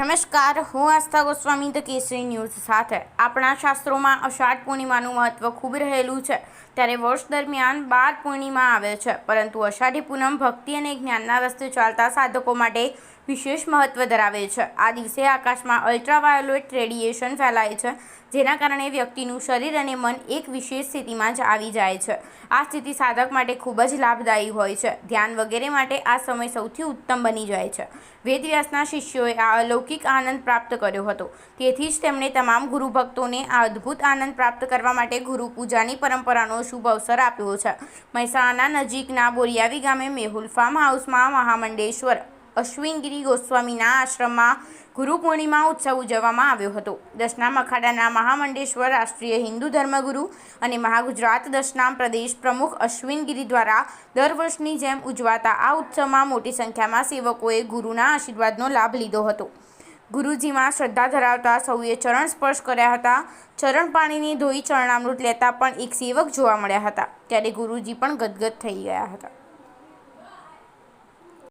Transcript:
નમસ્કાર, હું આસ્થા Goswami, the Kesari news સાથે. આપણા શાસ્ત્રોમાં અષાઢ પૂર્ણિમાનું મહત્વ ખૂબ રહેલું છે. ત્યારે વર્ષ દરમિયાન બાર પૂર્ણિમા આવે છે. પરંતુ અષાઢી પૂનમ ભક્તિ અને જ્ઞાનના રસ્તે ચાલતા સાધકો માટે વિશેષ મહત્વ ધરાવે છે. આ દિવસે આકાશમાં અલ્ટ્રાવાયોલેટ રેડિયેશન ફેલાય છે, જેના કારણે વ્યક્તિનું શરીર અને મન એક વિશેષ સ્થિતિમાં જ આવી જાય છે. આ સ્થિતિ સાધક માટે ખૂબ જ લાભદાયી હોય છે. ધ્યાન વગેરે માટે આ સમય સૌથી ઉત્તમ બની જાય છે. વેદવ્યાસના શિષ્યોએ આ અલૌકિક આનંદ પ્રાપ્ત કર્યો હતો. તેથી જ તેમણે તમામ ગુરુ ભક્તોને આ અદ્ભુત આનંદ પ્રાપ્ત કરવા માટે ગુરુ પૂજાની પરંપરાનો શુભ અવસર આપ્યો છે. મહેસાણા નજીકના બોરિયાવી ગામે મેહુલ ફાર્મ હાઉસમાં મહામંડેશ્વર અશ્વિનગીરી ગોસ્વામીના આશ્રમમાં ગુરુ પૂર્ણિમા ઉત્સવ ઉજવવામાં આવ્યો હતો. દશનામ અખાડાના મહામંડેશ્વર રાષ્ટ્રીય હિન્દુ ધર્મગુરુ અને મહાગુજરાત દશનામ પ્રદેશ પ્રમુખ અશ્વિનગીરી દ્વારા દર વર્ષની જેમ ઉજવાતા આ ઉત્સવમાં મોટી સંખ્યામાં સેવકોએ ગુરુના આશીર્વાદનો લાભ લીધો હતો. ગુરુજીમાં શ્રદ્ધા ધરાવતા સૌએ ચરણ સ્પર્શ કર્યા હતા. ચરણ પાણીની ધોઈ ચરણામૃત લેતા પણ એક સેવક જોવા મળ્યા હતા. ત્યારે ગુરુજી પણ ગદગદ થઈ ગયા હતા.